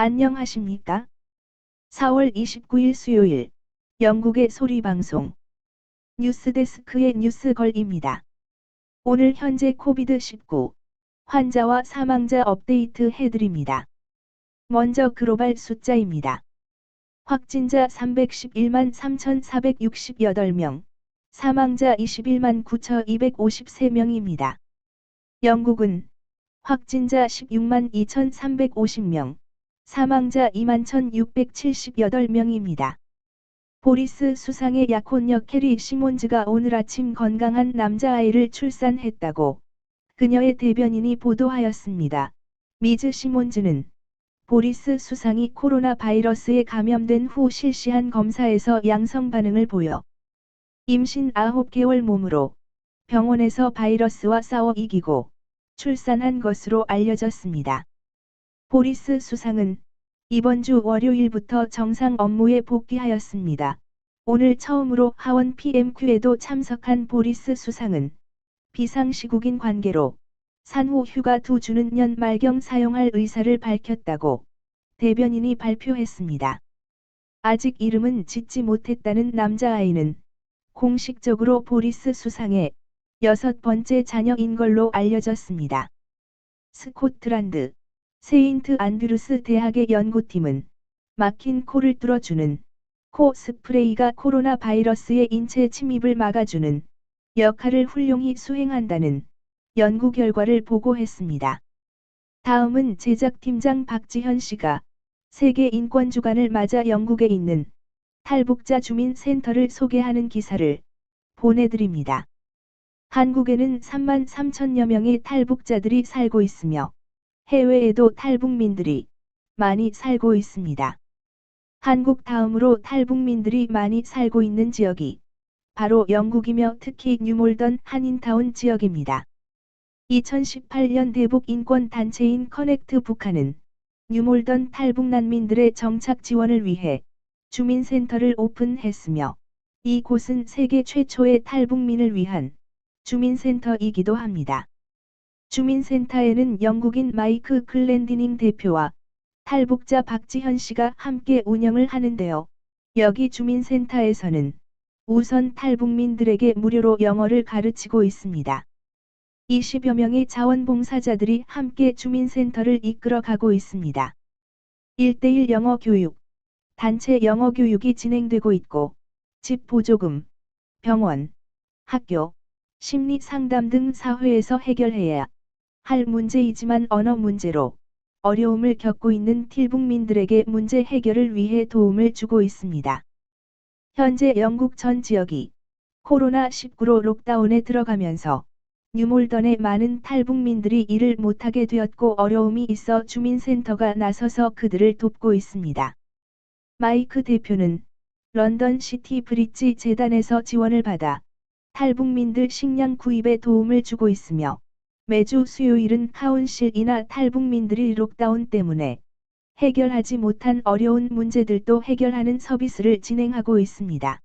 안녕하십니까? 4월 29일 수요일 영국의 소리방송 뉴스데스크의 뉴스걸입니다. 오늘 현재 코비드-19 환자와 사망자 업데이트 해드립니다. 먼저 글로벌 숫자입니다. 확진자 311만 3,468명, 사망자 21만 9,253명입니다. 영국은 확진자 16만 2,350명, 사망자 2만 1,678명입니다. 보리스 수상의 약혼녀 캐리 시몬즈가 오늘 아침 건강한 남자아이를 출산했다고 그녀의 대변인이 보도하였습니다. 미즈 시몬즈는 보리스 수상이 코로나 바이러스에 감염된 후 실시한 검사에서 양성 반응을 보여 임신 9개월 몸으로 병원에서 바이러스와 싸워 이기고 출산한 것으로 알려졌습니다. 보리스 수상은 이번 주 월요일부터 정상 업무에 복귀하였습니다. 오늘 처음으로 하원 PMQ에도 참석한 보리스 수상은 비상시국인 관계로 산후 휴가 두 주는 연말경 사용할 의사를 밝혔다고 대변인이 발표했습니다. 아직 이름은 짓지 못했다는 남자아이는 공식적으로 보리스 수상의 여섯 번째 자녀인 걸로 알려졌습니다. 스코틀란드 세인트 안드루스 대학의 연구팀은 막힌 코를 뚫어주는 코 스프레이가 코로나 바이러스의 인체 침입을 막아주는 역할을 훌륭히 수행한다는 연구 결과를 보고했습니다. 다음은 제작팀장 박지현 씨가 세계 인권 주간을 맞아 영국에 있는 탈북자 주민 센터를 소개하는 기사를 보내드립니다. 한국에는 3만 3천여 명의 탈북자들이 살고 있으며 해외에도 탈북민들이 많이 살고 있습니다. 한국 다음으로 탈북민들이 많이 살고 있는 지역이 바로 영국이며 특히 뉴몰던 한인타운 지역입니다. 2018년 대북 인권 단체인 커넥트 북한은 뉴몰던 탈북 난민들의 정착 지원을 위해 주민센터를 오픈했으며 이곳은 세계 최초의 탈북민을 위한 주민센터이기도 합니다. 주민센터에는 영국인 마이크 클랜디닝 대표와 탈북자 박지현 씨가 함께 운영을 하는데요. 여기 주민센터에서는 우선 탈북민들에게 무료로 영어를 가르치고 있습니다. 20여 명의 자원봉사자들이 함께 주민센터를 이끌어 가고 있습니다. 1대1 영어 교육, 단체 영어 교육이 진행되고 있고, 집 보조금, 병원, 학교, 심리 상담 등 사회에서 해결해야 할 문제이지만 언어 문제로 어려움을 겪고 있는 탈북민들에게 문제 해결을 위해 도움을 주고 있습니다. 현재 영국 전 지역이 코로나19로 록다운에 들어가면서 뉴몰던의 많은 탈북민들이 일을 못하게 되었고 어려움이 있어 주민센터가 나서서 그들을 돕고 있습니다. 마이크 대표는 런던 시티 브릿지 재단에서 지원을 받아 탈북민들 식량 구입에 도움을 주고 있으며 매주 수요일은 카운실이나 탈북민들이 록다운 때문에 해결하지 못한 어려운 문제들도 해결하는 서비스를 진행하고 있습니다.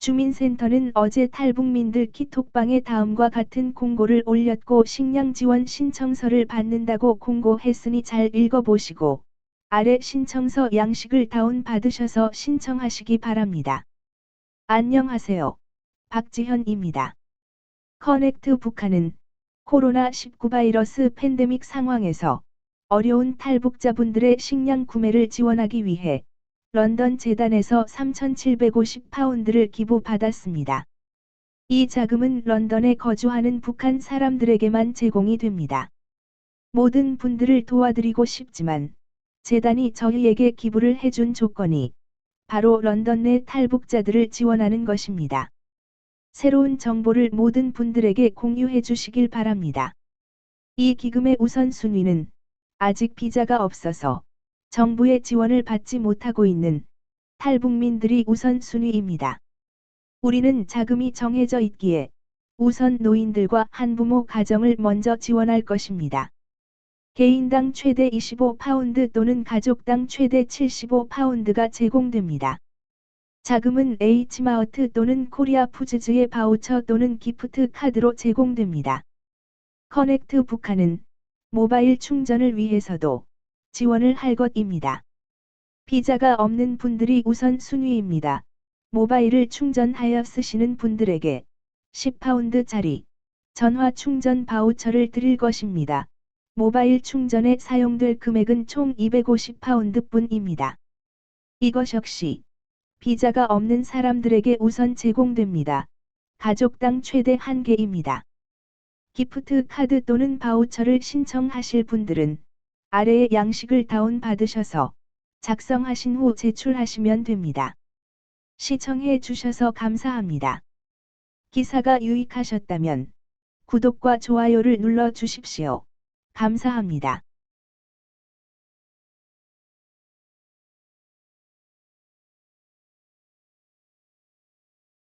주민센터는 어제 탈북민들 키톡방에 다음과 같은 공고를 올렸고 식량 지원 신청서를 받는다고 공고했으니 잘 읽어보시고 아래 신청서 양식을 다운 받으셔서 신청하시기 바랍니다. 안녕하세요. 박지현입니다. 커넥트 북한은 코로나19 바이러스 팬데믹 상황에서 어려운 탈북자분들의 식량 구매를 지원하기 위해 런던 재단에서 3,750파운드를 기부받았습니다. 이 자금은 런던에 거주하는 북한 사람들에게만 제공이 됩니다. 모든 분들을 도와드리고 싶지만 재단이 저희에게 기부를 해준 조건이 바로 런던 내 탈북자들을 지원하는 것입니다. 새로운 정보를 모든 분들에게 공유해 주시길 바랍니다. 이 기금의 우선순위는 아직 비자가 없어서 정부의 지원을 받지 못하고 있는 탈북민들이 우선순위입니다. 우리는 자금이 정해져 있기에 우선 노인들과 한부모 가정을 먼저 지원할 것입니다. 개인당 최대 25파운드 또는 가족당 최대 75파운드가 제공됩니다. 자금은 H마우트 또는 코리아 푸즈즈의 바우처 또는 기프트 카드로 제공됩니다. 커넥트 북한은 모바일 충전을 위해서도 지원을 할 것입니다. 비자가 없는 분들이 우선 순위입니다. 모바일을 충전하여 쓰시는 분들에게 10파운드짜리 전화 충전 바우처를 드릴 것입니다. 모바일 충전에 사용될 금액은 총 250파운드 뿐입니다. 이것 역시 비자가 없는 사람들에게 우선 제공됩니다. 가족당 최대 1개입니다. 기프트 카드 또는 바우처를 신청하실 분들은 아래의 양식을 다운받으셔서 작성하신 후 제출하시면 됩니다. 시청해 주셔서 감사합니다. 기사가 유익하셨다면 구독과 좋아요를 눌러 주십시오. 감사합니다.